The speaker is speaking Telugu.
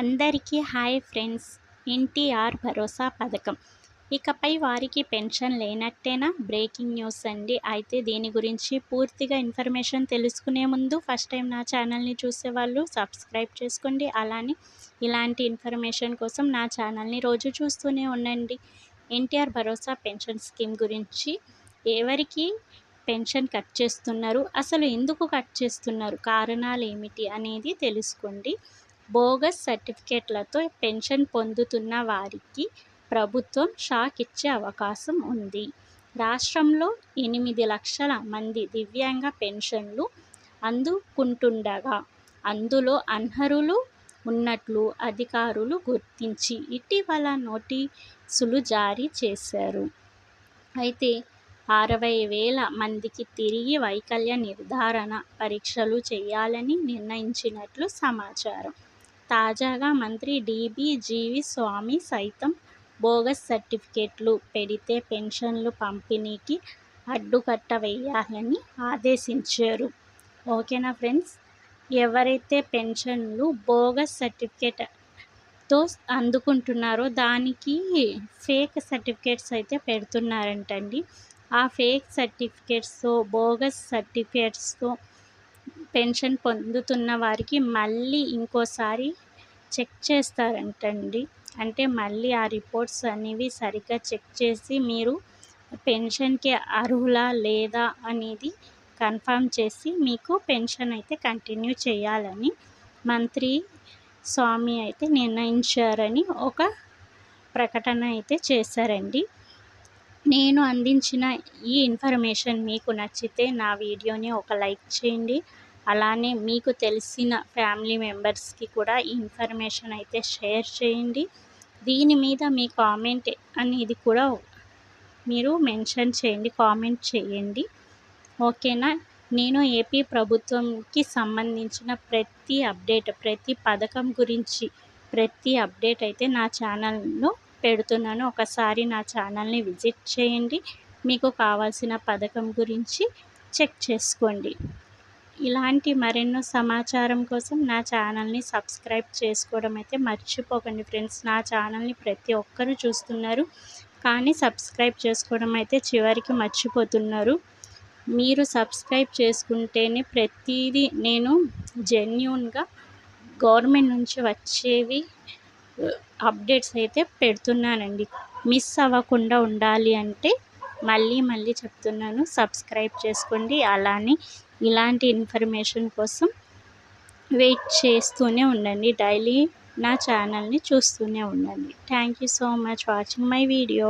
అందరికీ హాయ్ ఫ్రెండ్స్. ఎన్టీఆర్ భరోసా పథకం. ఇకపై వారికి పెన్షన్ లేనట్టేనా? బ్రేకింగ్ న్యూస్ అండి. అయితే దీని గురించి పూర్తిగా ఇన్ఫర్మేషన్ తెలుసుకునే ముందు ఫస్ట్ టైం నా ఛానల్ని చూసేవాళ్ళు సబ్స్క్రైబ్ చేసుకోండి. అలానే ఇలాంటి ఇన్ఫర్మేషన్ కోసం నా ఛానల్ని రోజు చూస్తూనే ఉండండి. ఎన్టీఆర్ భరోసా పెన్షన్ స్కీమ్ గురించి ఎవరికి పెన్షన్ కట్ చేస్తున్నారు? అసలు ఎందుకు కట్ చేస్తున్నారు? కారణాలు ఏమిటి అనేది తెలుసుకోండి. బోగస్ సర్టిఫికేట్లతో పెన్షన్ పొందుతున్న వారికి ప్రభుత్వం షాక్ ఇచ్చే అవకాశం ఉంది. రాష్ట్రంలో ఎనిమిది లక్షల మంది దివ్యాంగ పెన్షన్లు అందుకుంటుండగా అందులో అనర్హులు ఉన్నట్లు అధికారులు గుర్తించి ఇటీవల నోటీసులు జారీ చేశారు. అయితే అరవై వేల మందికి తిరిగి వైకల్య నిర్ధారణ పరీక్షలు చేయాలని నిర్ణయించినట్లు సమాచారం. తాజాగా మంత్రి డీబీ జీవి స్వామి సైతం బోగస్ సర్టిఫికెట్లు పెడితే పెన్షన్లు పంపిణీకి అడ్డుకట్ట వేయాలని ఆదేశించారు. ఓకేనా ఫ్రెండ్స్? ఎవరైతే పెన్షన్లు బోగస్ సర్టిఫికేట్తో అందుకుంటున్నారో దానికి ఫేక్ సర్టిఫికేట్స్ అయితే పెడుతున్నారంటండి. ఆ ఫేక్ సర్టిఫికేట్స్తో బోగస్ సర్టిఫికేట్స్తో పెన్షన్ పొందుతున్న వారికి మళ్ళీ ఇంకోసారి చెక్ చేస్తారంటండి. అంటే మళ్ళీ ఆ రిపోర్ట్స్ అనేవి సరిగ్గా చెక్ చేసి మీరు పెన్షన్కి అర్హులా లేదా అనేది కన్ఫర్మ్ చేసి మీకు పెన్షన్ అయితే కంటిన్యూ చేయాలని మంత్రి స్వామి అయితే నిర్ణయించారని ఒక ప్రకటన అయితే చేశారండి. నేను అందించిన ఈ ఇన్ఫర్మేషన్ మీకు నచ్చితే నా వీడియోని ఒక లైక్ చేయండి. అలానే మీకు తెలిసిన ఫ్యామిలీ మెంబర్స్కి కూడా ఈ ఇన్ఫర్మేషన్ అయితే షేర్ చేయండి. దీని మీద మీ కామెంట్ అనేది కూడా మీరు మెన్షన్ చేయండి కామెంట్ చేయండి. ఓకేనా? నేను ఏపీ ప్రభుత్వంకి సంబంధించిన ప్రతి అప్డేట్ ప్రతి పథకం గురించి ప్రతి అప్డేట్ అయితే నా ఛానల్లో పెడుతున్నాను. ఒకసారి నా ఛానల్ని విజిట్ చేయండి. మీకు కావాల్సిన పథకం గురించి చెక్ చేసుకోండి. ఇలాంటి మరెన్నో సమాచారం కోసం నా ఛానల్ని సబ్స్క్రైబ్ చేసుకోవడం అయితే మర్చిపోకండి ఫ్రెండ్స్. నా ఛానల్ని ప్రతి ఒక్కరూ చూస్తున్నారు. కానీ సబ్స్క్రైబ్ చేసుకోవడం అయితే చివరికి మర్చిపోతున్నారు. మీరు సబ్స్క్రైబ్ చేసుకుంటేనే ప్రతిదీ నేను జెన్యున్గా గవర్నమెంట్ నుంచి వచ్చేవి అప్డేట్స్ అయితే పెడుతున్నానండి. మిస్ అవ్వకుండా ఉండాలి అంటే మళ్ళీ మళ్ళీ చెప్తున్నాను. సబ్స్క్రైబ్ చేసుకోండి. అలానే ఇలాంటి ఇన్ఫర్మేషన్ కోసం వెయిట్ చేస్తూనే ఉండండి. డైలీ నా ఛానల్ని చూస్తూనే ఉండండి. Thank you so much watching my video.